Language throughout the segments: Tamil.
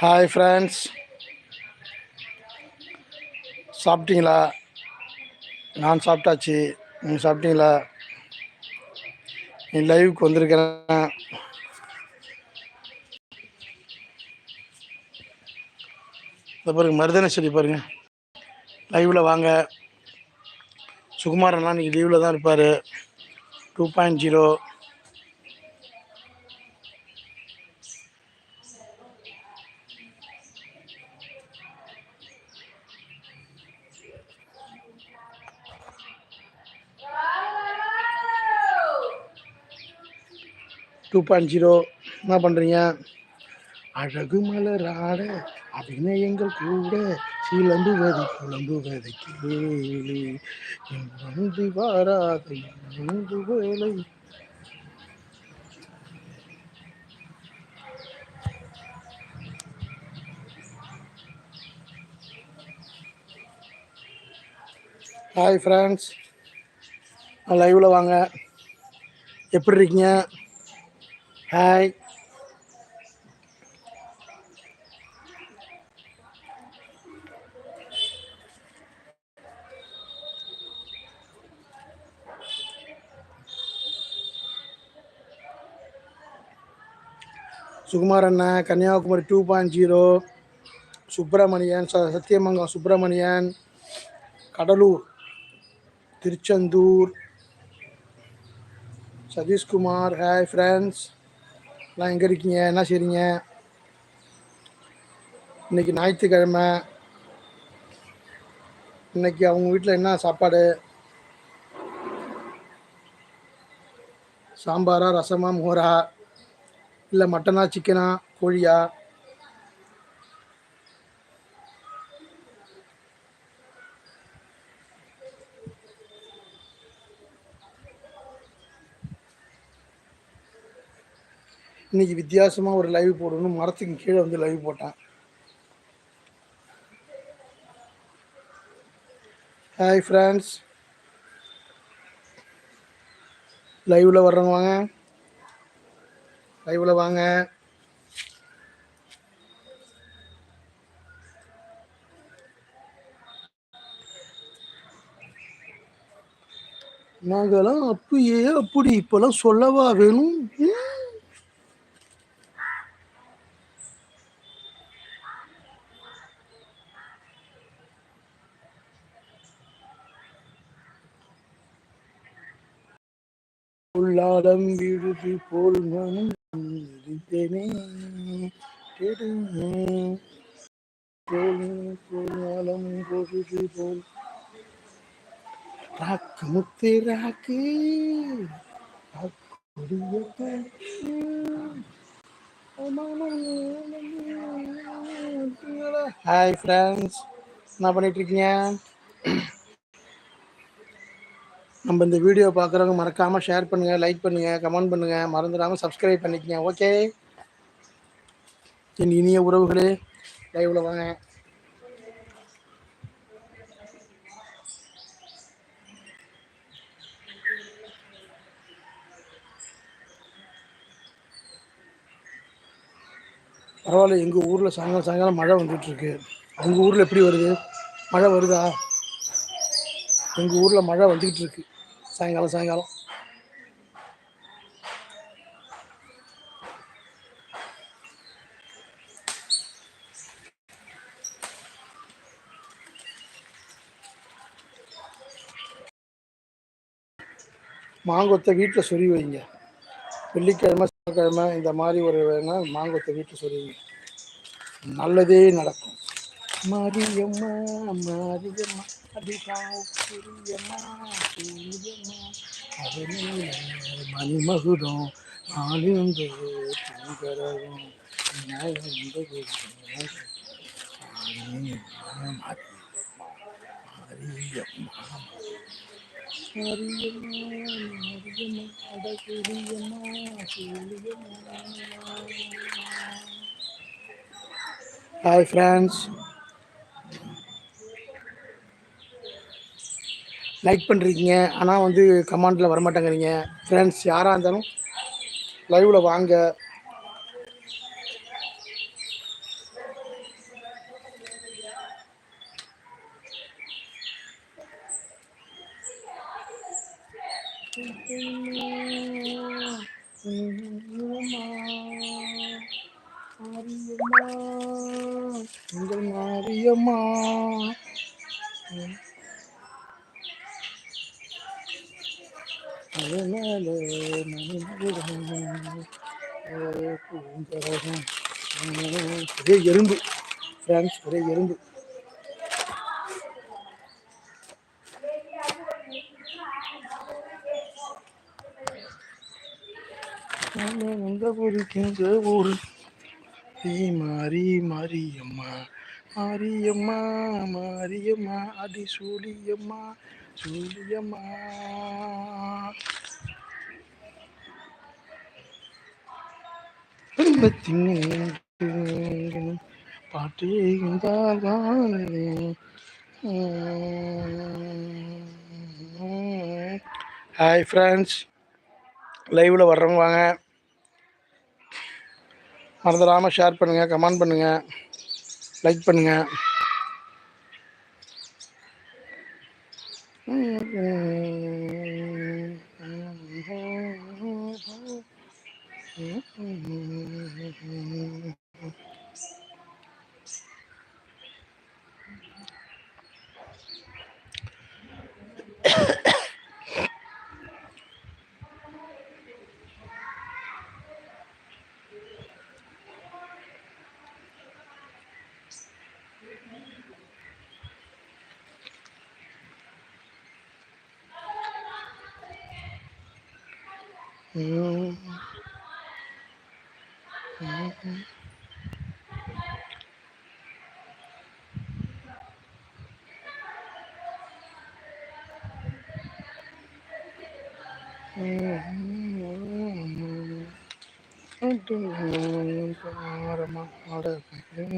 ஹாய் ஃப்ரெண்ட்ஸ் சாப்பிட்டீங்களா? நான் சாப்பிட்டாச்சு. நீங்கள் சாப்பிட்டீங்களா? நீ லைவுக்கு வந்திருக்கிறேன். இதை பாருங்க மருதன செடி பாருங்க. லைவில் வாங்க. சுகுமாரண்ணா இன்றைக்கி லீவில் தான் இருப்பார். Two point zero two point zero என்ன பண்ணுறீங்க அழகு மலர் ஆட அபிநயங்கள் கூட சிலம்புவதை புலம்புவதை கேளு. என் வந்து வாராத வேலை. ஹாய் ஃப்ரெண்ட்ஸ் லைவில் வாங்க. எப்படி இருக்கீங்க? ஹாய் சுகுமார் அண்ணன் Kanyakumari two point zero Subramanian ச சத்தியமங்கலம் சுப்பிரமணியன் கடலூர் திருச்செந்தூர் சதீஷ்குமார் ஹாய் ஃப்ரெண்ட்ஸ் எல்லாம் எங்கே இருக்கீங்க? என்ன செய்றீங்க? இன்னைக்கு ஞாயிற்றுக்கிழமை. இன்னைக்கு அவங்க வீட்டில் என்ன சாப்பாடு? சாம்பாரா ரசமா மோரா? இல்லை மட்டனா சிக்கனா கோழியா? இன்னைக்கு வித்தியாசமா ஒரு லைவ் போடணும் மரத்துக்கு கீழே வந்து லைவ் போட்டேன். ஹாய் ஃப்ரெண்ட்ஸ் லைவ்ல வர்றவங்க வாங்க. லைவ்ல வாங்க. நாங்கெல்லாம் அப்பயே அப்படி இப்பெல்லாம் சொல்லவா வேணும்? ம். விழுதி போல் மனம் விழித்தேனே. கெடுமே. போல் போல் ராக்கு முத்து ராக்கு ஹாய் ஃப்ரெண்ட்ஸ் என்ன பண்ணிட்டு இருக்கீங்க நம்ம இந்த வீடியோ பார்க்குறவங்க மறக்காமல் ஷேர் பண்ணுங்கள் லைக் பண்ணுங்கள் கமெண்ட் பண்ணுங்கள் மறந்துடாமல் சப்ஸ்கிரைப் பண்ணிக்கங்க ஓகே என் இனிய உறவுகளே லைவில் வாங்க. பரவாயில்ல எங்கள் ஊரில் சாயங்காலம் சாயங்காலம் மழை வந்துட்டுருக்கு. உங்கள் ஊரில் எப்படி வருது? மழை வருதா? எங்கள் ஊரில் மழை வந்துக்கிட்டு இருக்கு சாயங்காலம் சாயங்காலம். மாங்கொத்தை வீட்டில் சொறி வைங்க. வெள்ளிக்கிழமை சனிக்கிழமை இந்த மாதிரி ஒரு வேணா மாங்கொத்தை வீட்டில் சொறி வைங்க. நல்லதே நடக்கும். மாரியம்மா மாரியம்மா. மணிமகுடம் ஆளுந்து தங்கரகம் நியாயந்தது மாரியம்மா ஹாய் ஃப்ரெண்ட்ஸ் லைக் பண்ணுறீங்க ஆனால் வந்து கமெண்டில் வரமாட்டேங்கிறீங்க. ஃப்ரெண்ட்ஸ் யாராக இருந்தாலும் லைவில் வாங்க எங்கள் மாரியம்மா ஒரே எறும்பு. ஃப்ரெண்ட்ஸ் ஒரே எறும்பு. எங்க ஊருக்கு ஊரு. மாறி மாரியம்மா மாரியம்மா மாரியம்மா அடி சூலியம்மா சூலியம்மா பாட்டு ஹாய் ஃப்ரெண்ட்ஸ் லைவில் வர்றவங்க வாங்க. மறந்துடாமல் ஷேர் பண்ணுங்கள் கமெண்ட் பண்ணுங்கள் லைக் பண்ணுங்கள் போட்டு ஓரமாக ஆட வைக்கிறேன்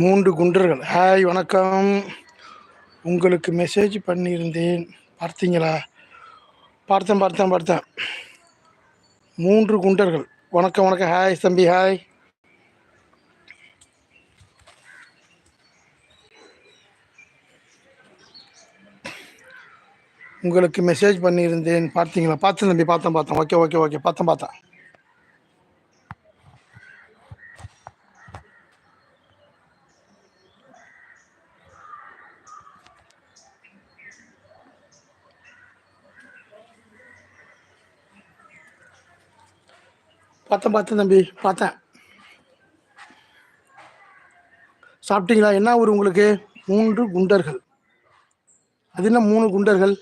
மூன்று குண்டர்கள். ஹாய் வணக்கம். உங்களுக்கு மெசேஜ் பண்ணியிருந்தேன். பார்த்தீங்களா? பார்த்தேன் பார்த்தேன் பார்த்தேன். மூன்று குண்டர்கள். வணக்கம் வணக்கம். ஹாய் தம்பி ஹாய் உங்களுக்கு மெசேஜ் பண்ணியிருந்தேன். பார்த்தீங்களா? பார்த்தேன் தம்பி பார்த்தேன் பார்த்தேன். ஓகே ஓகே ஓகே பார்த்தேன் பார்த்தேன். பார்த்தேன் பார்த்தேன் தம்பி பார்த்தேன். சாப்பிட்டீங்களா? என்ன ஊர் உங்களுக்கு? மூன்று குண்டர்கள். அது என்ன மூணு குண்டர்கள்?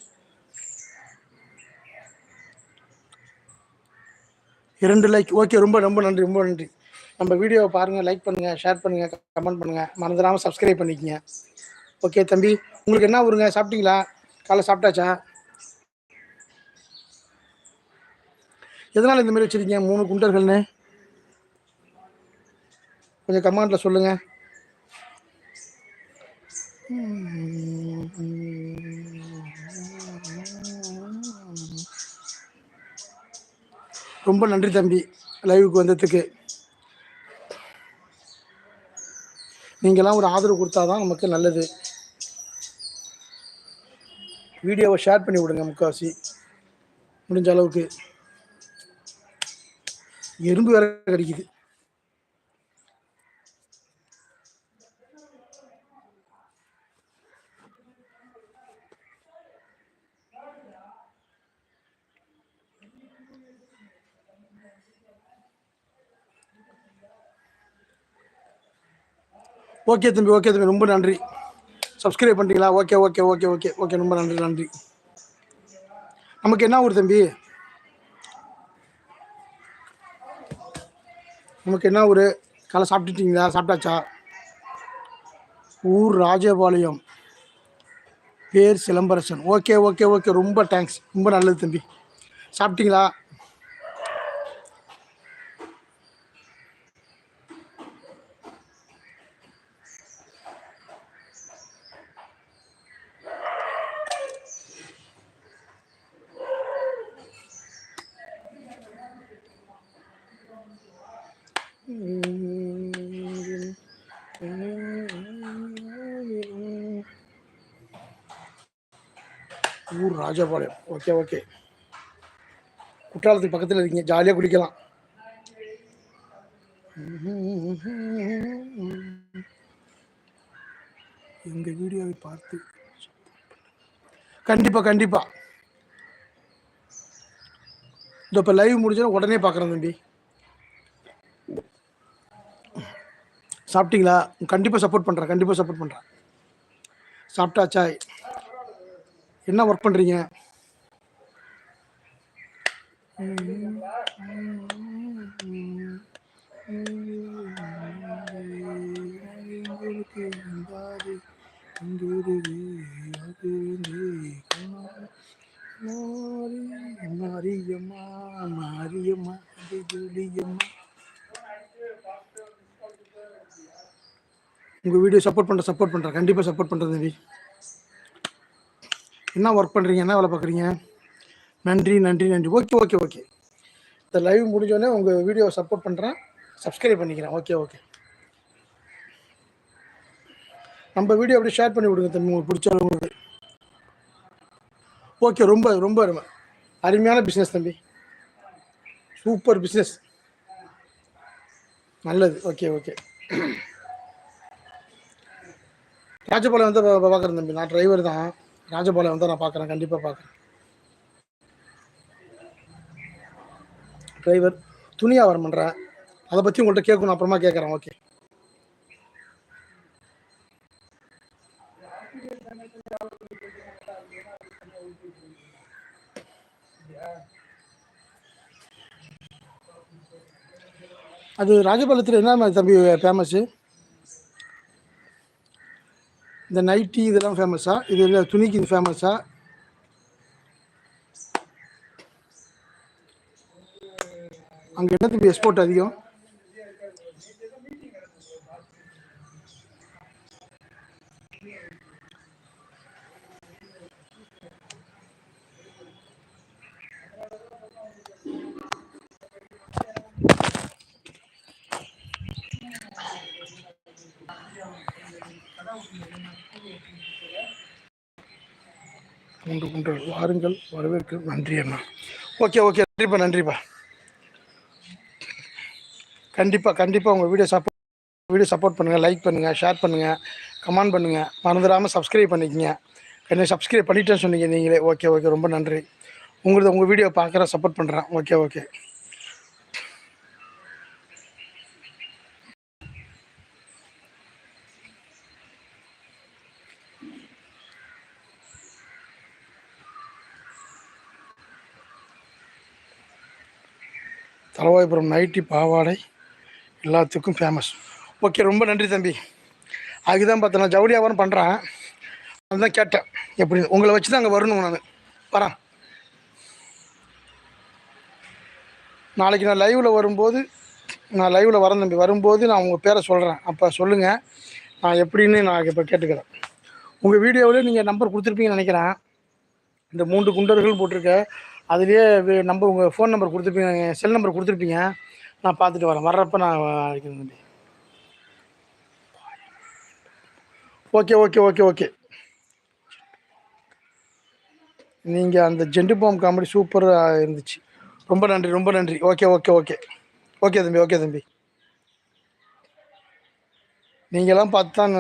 இரண்டு லைக் ஓகே ரொம்ப ரொம்ப நன்றி ரொம்ப நன்றி. நம்ம வீடியோவை பாருங்கள் லைக் பண்ணுங்கள் ஷேர் பண்ணுங்கள் கமெண்ட் பண்ணுங்கள் மறந்துடாமல் சப்ஸ்கிரைப் பண்ணிக்கங்க. ஓகே தம்பி உங்களுக்கு என்ன ஊருங்க? சாப்பிட்டீங்களா? காலை சாப்பிட்டாச்சா? எதனால் இந்த மாதிரி வச்சுருக்கீங்க? மூணு குண்டர்கள்னு. கொஞ்சம் கமாண்டில் சொல்லுங்கள் ரொம்ப நன்றி தம்பி லைவுக்கு வந்ததுக்கு. நீங்களாம் ஒரு ஆதரவு கொடுத்தா தான் நமக்கு நல்லது. வீடியோவை ஷேர் பண்ணி விடுங்க முக்கால்வாசி. முடிஞ்ச அளவுக்கு. எறும்பு வேற கிடைக்குது. ஓகே தம்பி ஓகே தம்பி. ரொம்ப நன்றி. சப்ஸ்கிரைப் பண்ணிட்டீங்களா? Okay okay okay okay okay ரொம்ப நன்றி நன்றி. நமக்கு என்ன ஊர் தம்பி? நமக்கு என்ன ஒரு காலை சாப்பிட்டுட்டீங்களா? சாப்பிட்டாச்சா? ஊர் ராஜபாளையம். பேர் சிலம்பரசன். Okay okay okay. ரொம்ப தேங்க்ஸ் ரொம்ப நல்லது தம்பி. சாப்பிட்டீங்களா? ஊர் ராஜபாளையம். ஓகே ஓகே குற்றாலத்துக்கு பக்கத்தில் இருக்கீங்க. ஜாலியாக குடிக்கலாம் எங்கள் வீடியோவை பார்த்து கண்டிப்பாக கண்டிப்பாக இந்த இப்போ லைவ் முடிஞ்சோன்னா உடனே பார்க்குறேன் தம்பி. சாப்பிட்டீங்களா? கண்டிப்பாக சப்போர்ட் பண்ணுறேன் கண்டிப்பாக சப்போர்ட் பண்ணுறேன் சாப்பிட்டாச்சா? என்ன ஒர்க் பண்ணுறீங்க மாரியம்மா மாரியம்மா ஜூலியம்மா உங்கள் வீடியோ சப்போர்ட் பண்ணுற சப்போர்ட் பண்ணுறேன் கண்டிப்பாக சப்போர்ட் பண்ணுறேன் தம்பி என்ன ஒர்க் பண்ணுறீங்க என்ன வேலை பார்க்குறீங்க? நன்றி நன்றி நன்றி. ஓகே ஓகே ஓகே இந்த லைவ் முடிஞ்சோடனே உங்கள் வீடியோவை சப்போர்ட் பண்ணுறேன் சப்ஸ்கிரைப் பண்ணிக்கிறேன். ஓகே ஓகே நம்ம வீடியோ அப்படியே ஷேர் பண்ணி விடுங்க தம்பி உங்களுக்கு பிடிச்சவங்களுக்கு. ஓகே ரொம்ப ரொம்ப அருமை. அருமையான பிஸ்னஸ் தம்பி. சூப்பர் பிஸ்னஸ் நல்லது. ஓகே ஓகே ராஜபாளையம் வந்து பார்க்குறேன் தம்பி. நான் டிரைவர் தான். ராஜபாலை வந்து நான் பார்க்குறேன் கண்டிப்பாக பார்க்குறேன் டிரைவர் துணி வியாபாரம் பண்ணுறேன் அதை பற்றி உங்கள்கிட்ட கேட்கணும். அப்புறமா கேட்குறேன் ஓகே அது ராஜபாலத்தில் என்ன தம்பி ஃபேமஸ்ஸு இந்த நைட்டி இதெல்லாம் ஃபேமஸா இது இல்லை துணிக்கு இது ஃபேமஸா அங்கே என்ன தம்பி எக்ஸ்போர்ட் அதிகம்? குன்று குன்று வாருங்கள் வரவேற்கு நன்றி அண்ணா. ஓகே ஓகே நன்றிப்பா நன்றிப்பா. கண்டிப்பாக கண்டிப்பாக உங்கள் வீடியோ சப்போர்ட் வீடியோ சப்போர்ட் பண்ணுங்கள் லைக் பண்ணுங்கள் ஷேர் பண்ணுங்கள் கமெண்ட் பண்ணுங்கள் மறந்துடாமல் சப்ஸ்கிரைப் பண்ணிக்கங்க. என்ன சப்ஸ்கிரைப் பண்ணிட்டேன்னு சொன்னீங்க நீங்களே. ஓகே ஓகே ரொம்ப நன்றி. உங்களது உங்கள் வீடியோ பார்க்குற சப்போர்ட் பண்ணுறேன் ஓகே ஓகே தலவாய்புரம் நைட்டி பாவாடை எல்லாத்துக்கும் ஃபேமஸ் ஓகே ரொம்ப நன்றி தம்பி. அதுதான் பார்த்தேன் நான் ஜவுளி வியாபாரம் பண்ணுறேன் அதுதான் கேட்டேன். எப்படி உங்களை வச்சு தான் அங்கே வரணும் நான். வரேன் நாளைக்கு நான் லைவில் வரும்போது நான் லைவில் வரேன் தம்பி. வரும்போது நான் உங்கள் பேரை சொல்கிறேன் அப்போ சொல்லுங்கள் நான் எப்படின்னு நான் இப்போ கேட்டுக்கிறேன். உங்கள் வீடியோவில் நீங்கள் நம்பர் கொடுத்துருப்பீங்கன்னு நினைக்கிறேன். இந்த மூன்று குண்டர்கள் போட்டிருக்க அதுலேயே நம்பர் உங்கள் ஃபோன் நம்பர் கொடுத்துருப்பீங்க செல் நம்பர் கொடுத்துருப்பீங்க. நான் பார்த்துட்டு வரேன். வர்றப்ப நான் அழைக்கிறேன் தம்பி. ஓகே ஓகே ஓகே ஓகே நீங்கள் அந்த ஜெண்டு பாம் காமெடி சூப்பராக இருந்துச்சு. ரொம்ப நன்றி ரொம்ப நன்றி. ஓகே ஓகே ஓகே ஓகே தம்பி ஓகே தம்பி. நீங்களாம் பார்த்து தான்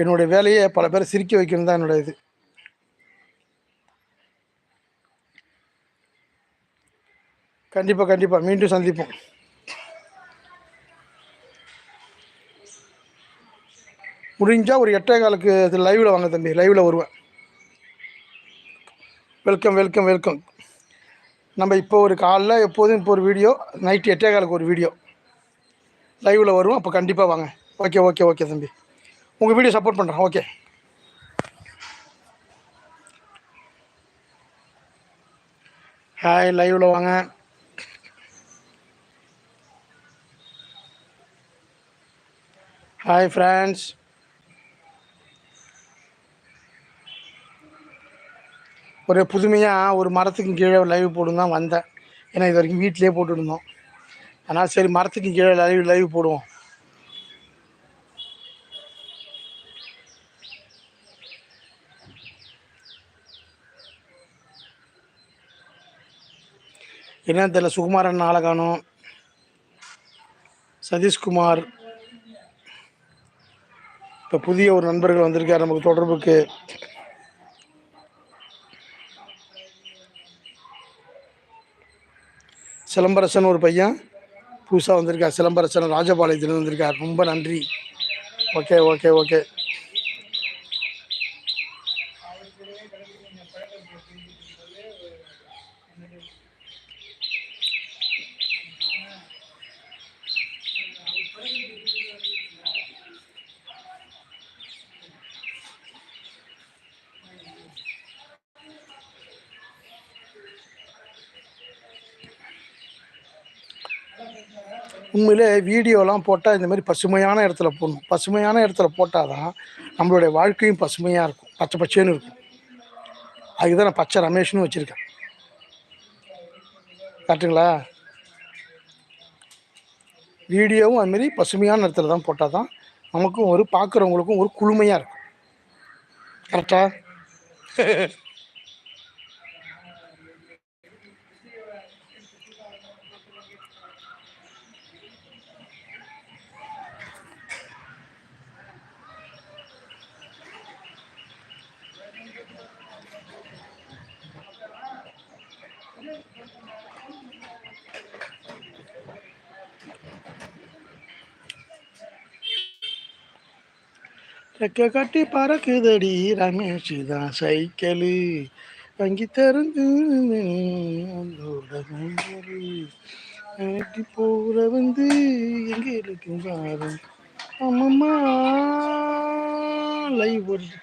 என்னுடைய வேலையை பல பேரை சிரிக்க வைக்கணும் தான் என்னோட இது. கண்டிப்பாக கண்டிப்பாக மீண்டும் சந்திப்போம். முடிஞ்சால் ஒரு எட்டே காலுக்கு லைவில் வாங்க தம்பி. லைவில் வருவேன். வெல்கம் வெல்கம் வெல்கம் நம்ம இப்போ ஒரு காலைல எப்போதும் இப்போ ஒரு வீடியோ நைட்டு எட்டே காலுக்கு ஒரு வீடியோ லைவில் வருவோம். அப்போ கண்டிப்பாக வாங்க. ஓகே ஓகே ஓகே தம்பி. உங்கள் வீடியோ சப்போர்ட் பண்ணுறேன் ஓகே ஹாய் லைவில் வாங்க. ஹாய் ஃப்ரெண்ட்ஸ் ஒரு புதுமையாக ஒரு மரத்துக்கும் கீழே லைவ் போடுன்னு தான் வந்தேன். ஏன்னா இது வரைக்கும் வீட்டிலே போட்டுருந்தோம். அதனால் சரி மரத்துக்கும் கீழே லைவ் லைவ் போடுவோம். என்னன்னு தெரியல சுகுமாரன் ஆளை காணும். சதீஷ்குமார். இப்போ புதிய ஒரு நண்பர்கள் வந்திருக்கார் நமக்கு தொடர்புக்கு. சிலம்பரசன் ஒரு பையன் புதுசாக வந்திருக்கார். சிலம்பரசன் ராஜபாளையத்துலேருந்து வந்திருக்கார். ரொம்ப நன்றி. Okay okay okay. உண்மையிலே வீடியோலாம் போட்டால் இந்த மாதிரி பசுமையான இடத்துல போடணும். பசுமையான இடத்துல போட்டால் தான் நம்மளுடைய வாழ்க்கையும் பசுமையாக இருக்கும். பச்சை பச்சைன்னு இருக்கும். அதுக்கு தான் நான் பச்சை ரமேஷ்னு வச்சுருக்கேன். கரெக்டுங்களா வீடியோவும் அதுமாரி பசுமையான இடத்துல தான் போட்டால் தான் நமக்கும் ஒரு பார்க்குறவங்களுக்கும் ஒரு குளுமையாக இருக்கும். கரெக்டாக ரெக்க கட்டி பறக்குதடி ரமேஷ் தான் சைக்கிளு வங்கி தருந்து கட்டி போற வந்து எங்க இருக்கும் பாரு ஆமாம்மா லைவ் போட்டு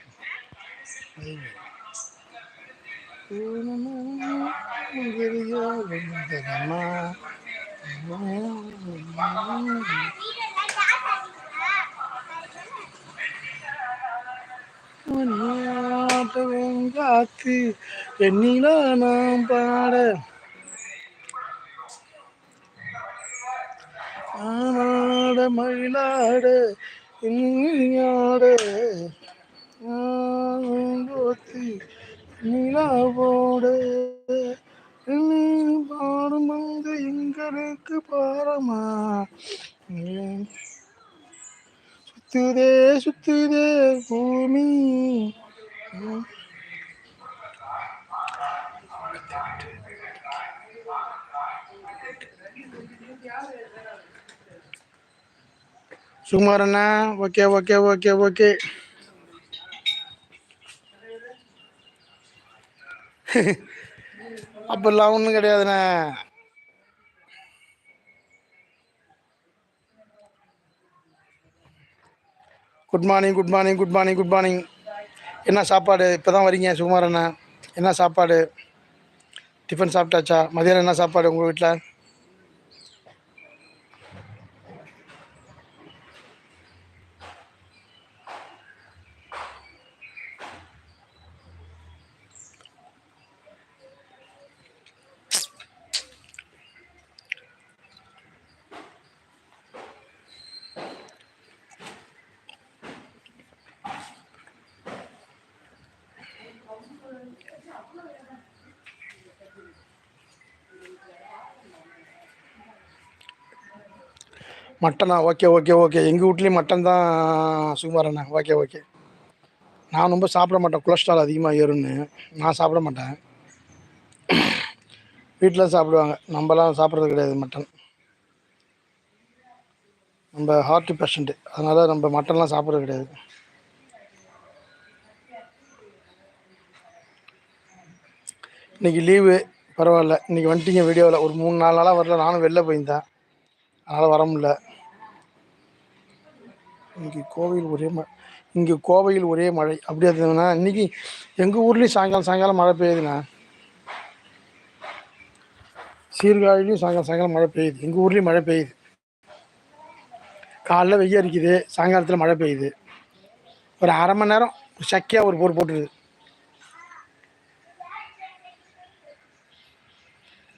காத்து எண்ணிலா நாம் பாட. ஆனாட மயிலாட இனியாட. போத்தி நிலாவோட பாடும் அங்க எங்களுக்கு பாரமா. சுத்துதே சுத்துதே பூமி. சுமார் அண்ணா ஓகே ஓகே ஓகே ஓகே. அப்பெல்லாம் ஒன்றும் கிடையாதுண்ணே. Good morning good morning good morning good morning என்ன சாப்பாடு? இப்போ தான் வரீங்க சுகுமார் அண்ணா. என்ன சாப்பாடு? டிஃபன் சாப்பிட்டாச்சா? மதியானம் என்ன சாப்பாடு உங்கள் வீட்டில் மட்டனா? Okay okay okay. எங்கள் வீட்லேயும் மட்டன் தான் சுகுமாரண்ணா. Okay okay. நான் ரொம்ப சாப்பிட மாட்டேன். கொலஸ்ட்ரால் அதிகமாக ஏறும்னு. நான் சாப்பிட மாட்டேன். வீட்டில் சாப்பிடுவாங்க. நம்மலாம் சாப்பிட்றது கிடையாது மட்டன். நம்ம ஹார்ட் பேஷண்ட்டு அதனால் நம்ம மட்டன்லாம் சாப்பிட்றது கிடையாது. இன்றைக்கி லீவு பரவாயில்ல. இன்றைக்கி வந்துட்டீங்க வீடியோவில் ஒரு மூணு நாலு நாளாக வரல. நானும் வெளில போயிருந்தேன். அதனால் வர முடில இங்கே கோவையில் ஒரே ம இங்கே கோவையில் ஒரே மழை. அப்படி இருந்ததுன்னா இன்றைக்கி எங்கள் ஊர்லேயும் சாயங்காலம் சாயங்காலம் மழை பெய்யுதுண்ணா. சீர்காழிலையும் சாயங்காலம் சாயங்காலம் மழை பெய்யுது. எங்கள் ஊர்லேயும் மழை பெய்யுது. காலைல வெய்ய அடிக்குது சாயங்காலத்தில் மழை பெய்யுது. ஒரு அரை மணி நேரம் சக்கையாக ஒரு போர் போட்டுருது.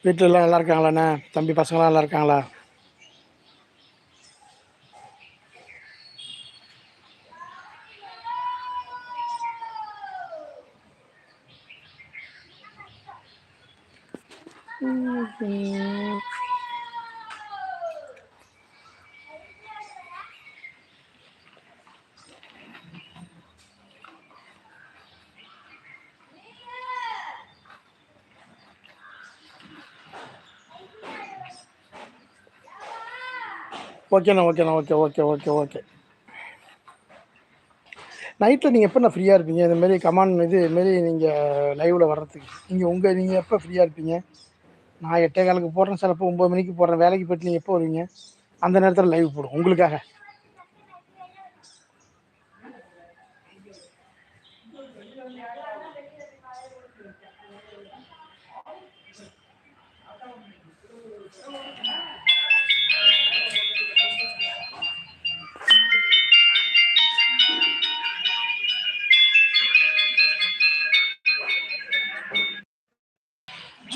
வீட்டிலலாம் நல்லா இருக்காங்களாண்ணே? தம்பி பசங்களாம் நல்லா இருக்காங்களா? ஓகேண்ணா ஓகேண்ணா ஓகே ஓகே ஓகே ஓகே நைட்டில் நீங்கள் எப்போ நான் ஃப்ரீயாக இருப்பீங்க? இதுமாரி கமான் இது இதுமாரி நீங்கள் லைவில் வர்றதுக்கு. நீங்கள் உங்கள் நீங்கள் எப்போ ஃப்ரீயாக இருப்பீங்க? நான் எட்டே காலுக்கு போடுறேன் சார் அப்போ ஒம்பது மணிக்கு போடுறேன் வேலைக்கு போய்ட்டு நீங்கள் எப்போ வருவீங்க? அந்த நேரத்தில் லைவ் போடும் உங்களுக்காக.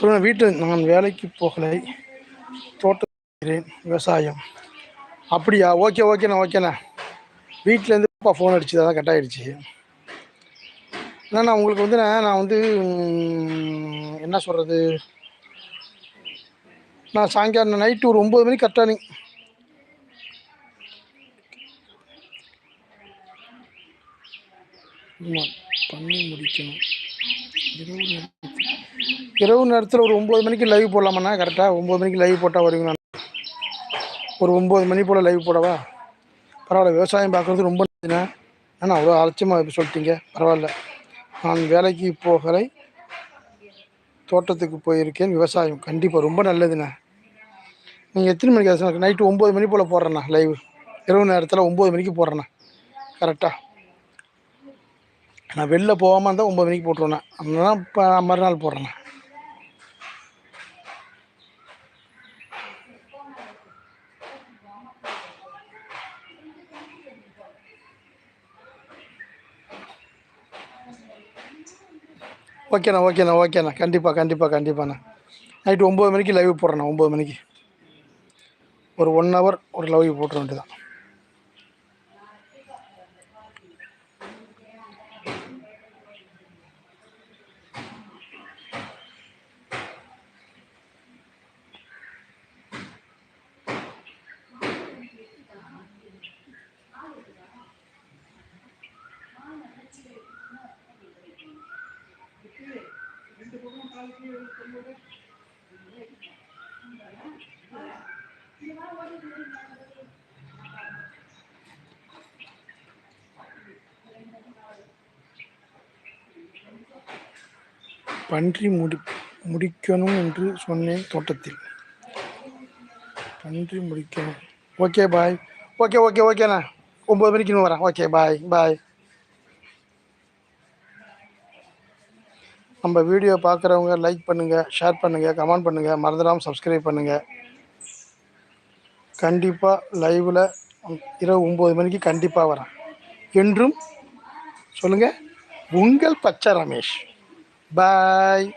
சொல்லுங்கள் வீட்டில் நான் வேலைக்கு போகலை. தோட்டம் விவசாயம். அப்படியா? ஓகே ஓகேண்ணா ஓகேண்ணா வீட்டிலேருந்து அப்பா ஃபோன் அடிச்சு அதான் கட் ஆகிடுச்சு என்னண்ணா உங்களுக்கு வந்து நான் வந்து என்ன சொல்கிறது நான் சாயங்காலம் நைட்டு ஒரு ஒம்பது மணிக்கு கரெக்டாக பண்ணி முடிக்கணும். இரவு இரவு நேரத்தில் ஒரு ஒம்பது மணிக்கு லைவ் போடலாமாண்ணா? கரெக்டாக ஒம்பது மணிக்கு லைவ் போட்டால் வருவீங்களா? ஒரு ஒம்பது மணி போல் லைவ் போடவா? பரவாயில்ல விவசாயம் பார்க்குறது ரொம்ப நல்லதுண்ணா. ஆனால் அவ்வளோ அலட்சியமாக சொல்லிட்டீங்க. பரவாயில்ல. நான் வேலைக்கு போகலை. தோட்டத்துக்கு போயிருக்கேன். விவசாயம் கண்டிப்பாக ரொம்ப நல்லதுண்ணா. நீங்கள் எத்தனை மணிக்கு நைட்டு ஒம்பது மணி போல் போடுறேண்ணா லைவ் இரவு நேரத்தில் ஒம்பது மணிக்கு போடுறேண்ணா. கரெக்டாக நான் வெளில போகாமல் இருந்தால் ஒம்பது மணிக்கு போட்டுருவேண்ணா. அதனால இப்போ மறுநாள் போடுறேண்ணா. ஓகேண்ணா ஓகேண்ணா ஓகேண்ணா. கண்டிப்பாக கண்டிப்பாக கண்டிப்பாண்ணா. நைட்டு ஒம்பது மணிக்கு லைவ் போடுறேண்ணா ஒம்பது மணிக்கு. ஒரு ஒன் ஹவர் ஒரு லவ் போட்டுற வேண்டியதான் பன்றி முடி முடிக்கணும் என்று சொன்னேன் தோட்டத்தில். பன்றி முடிக்கணும். ஓகே பாய் ஓகே ஓகே ஓகேண்ணா ஒம்பது மணிக்கு வரேன். ஓகே பாய் பாய் நம்ம வீடியோ பார்க்குறவங்க லைக் பண்ணுங்கள் ஷேர் பண்ணுங்கள் கமெண்ட் பண்ணுங்கள் மறந்துடாமல் சப்ஸ்கிரைப் பண்ணுங்கள் கண்டிப்பாக லைவில் இரவு ஒம்பது மணிக்கு கண்டிப்பாக வரேன். என்றும் சொல்லுங்கள் உங்கள் பச்சை ரமேஷ். பாய்